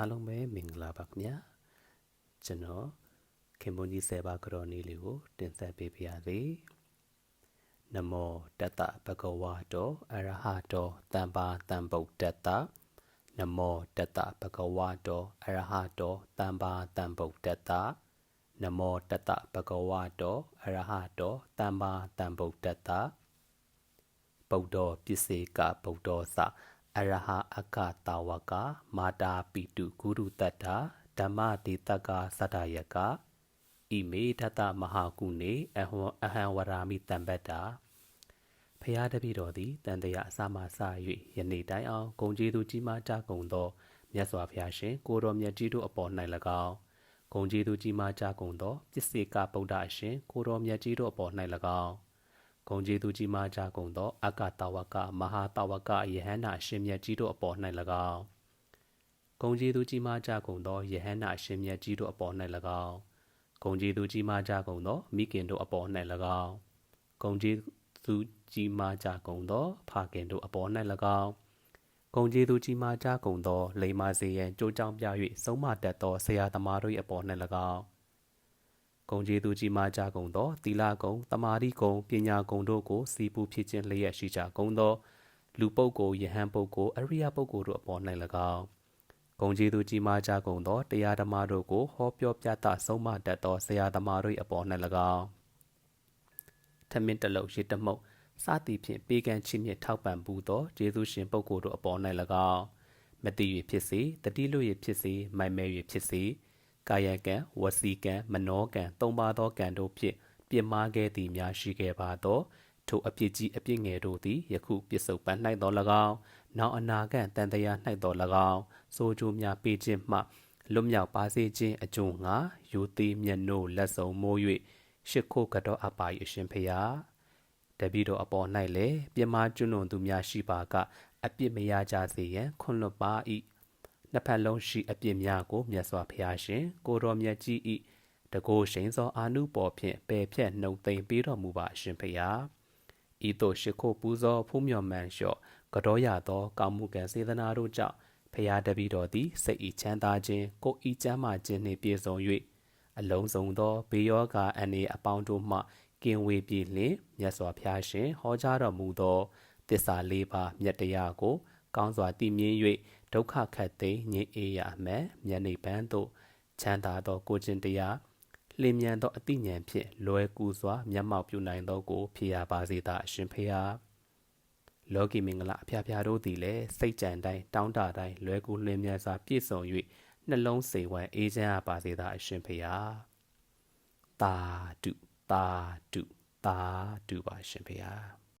အားလုံးပဲမင်္ဂလာပါခင်ဗျာကျွန်တော်ခင်မွန်ကြီးဆယ်ပါကတော်နေလေးကို တင်ဆက်ပေးပါရစေနမောတတဘဂဝါတောအရဟတောတမ္ပါတံဗုဒ္ဓတ္တနမောတတဘဂဝါတောအရဟတောတမ္ပါတံဗုဒ္ဓတ္တနမောတတဘဂဝါတောအရဟတောတမ္ပါတံဗုဒ္ဓတ္တဗုဒ္ဓပစ္စေကဗုဒ္ဓသ အရဟအခတာဝက မာတာပိတုဂုရုတတ္တာဓမ္မဒေတကသတ္တယကဣမေတတမဟာကုနေအဟံအဟံဝရာမိတံပတ္တာဖျားတပိတော်သည်တန်တရာအစမှစ၍ယနေ့တိုင်အောင်ဂုံကျေးသူကြီးမားကြကုန်သောမြတ်စွာဘုရားရှင်ကိုတော်မြတ်ကြီးတို့အပေါ်၌၎င်းဂုံကျေးသူကြီးမားကြကုန်သောပစ္စေကဗုဒ္ဓအရှင်ကိုတော်မြတ်ကြီးတို့အပေါ်၌၎င်း ဂုံကျေးသူကြီးမားကြကုန်သောအကတဝကမဟာတဝကယဟန္တာအရှင်မြတ်ကြီးတို့အပေါ်၌၎င်းဂုံကျေးသူကြီးမားကြကုန်သောယဟန္တာအရှင်မြတ်ကြီးတို့အပေါ်၌၎င်းဂုံကျေးသူကြီးမားကြကုန်သောမိခင်တို့အပေါ်၌၎င်းဂုံကျေးသူကြီးမားကြကုန်သောဖခင်တို့အပေါ်၌၎င်းဂုံကျေးသူကြီးမားကြကုန်သောလိမ္မာစေရန်ကြိုးကြောင်ပြ၍ဆုံးမတတ်သောဆရာသမားတို့၏အပေါ်၌၎င်း ဂုံကျေးသူကြီးမားကြကုန်သောသီလဂုံတမာတိဂုံပညာဂုံတို့ကိုစီပူဖြစ်ခြင်းလျက်ရှိကြကုန်သော လူပုဂ္ဂိုလ်ယဟန်ပုဂ္ဂိုလ်အရိယပုဂ္ဂိုလ်တို့အပေါ်၌၎င်းဂုံကျေးသူကြီးမားကြကုန်သောတရားဓမ္မတို့ကိုဟောပြောပြသဆုံးမတတ်သောဆရာသမားတို့၏အပေါ်၌၎င်းထမင်းတလုံးရေတမုတ်စသည်ဖြင့်ပေးကမ်းချီးမြှင့်ထောက်ပံ့ပူသောယေရှုရှင်ပုဂ္ဂိုလ်တို့အပေါ်၌၎င်းမတိ၍ဖြစ်စေတတိလို့၍ဖြစ်စေမိုင်မဲ၍ဖြစ်စေ ကာယကံဝစီကံမနောကံသုံးပါသောကံတို့ဖြင့်ပြစ်မှားခဲ့သည်များရှိခဲ့ပါသောထိုအပြစ်ကြီးအပြစ်ငယ်တို့သည်ယခုပြစ္ဆုတ်ပန်း၌သော၎င်းနောက်အနာဂတ်တန်တရား၌သော၎င်းဆိုကြိုးများပေးခြင်းမှလွတ်မြောက်ပါစေခြင်းအကျိုးငါယူသည်မျက်နှိုးလက်စုံမိုး၍ရှ िख ိုကတော့အပါ၏အရှင်ဖျားတပည့်တော်အပေါ်၌လည်းပြမကျွလွန်သူများရှိပါကအပြစ်မရကြစေရန်ခွန်လွတ်ပါ၏ နှစ်ဖက်လုံးရှိအပြစ်များကိုမြတ်စွာဘုရားရှင် ကိုတော်မြတ်ကြီး၏တကိုးရှိန်သောအာနုပေါ်ဖြင့်ပယ်ဖြတ်နှုတ်သိမ်းပေးတော်မူပါအရှင်ဖျားဤသို့ရှ िख ိုပူဇော်ဖူးမြော်မှန်လျှော့ကြောရသောကောင်းမှုကံစေတနာတို့ကြောင့်ဖျားတပည့်တော်သည်စိတ်ဤချမ်းသာခြင်းကိုဤချမ်းသာခြင်းနှင့်ပြည့်စုံ၍အလုံးစုံသောဘေးရောဂါအန္တရာယ်အပေါင်းတို့မှကင်းဝေးပြီးလျှင်မြတ်စွာဘုရားရှင်ဟောကြားတော်မူသောတစ္ဆာလေးပါးမြတ်တရားကို ကောင်းစွာတည်မြဲ၍ဒုက္ခခတ်သိမ်းငြိမ်းအေးရအမယ်ဉာဏ်နိဗ္ဗာန်သို့ချမ်းသာသောကိုခြင်းတရားလင်းမြန်သောအသိဉာဏ်ဖြင့်လွယ်ကူစွာမျက်မှောက်ပြုနိုင်သောကိုဖြစ်ရပါစေသာအရှင်ဖေဟာလောကီမင်္ဂလာအဖျားဖျားတို့သည်လည်းစိတ်ကြံတိုင်းတောင်းတတိုင်းလွယ်ကူလင်းမြန်စွာပြည့်စုံ၍နှလုံးစိတ်ဝမ်းအေးချမ်းပါစေသာအရှင်ဖေဟာတာတုတာတုတာတုပါရှင်ဖေဟာ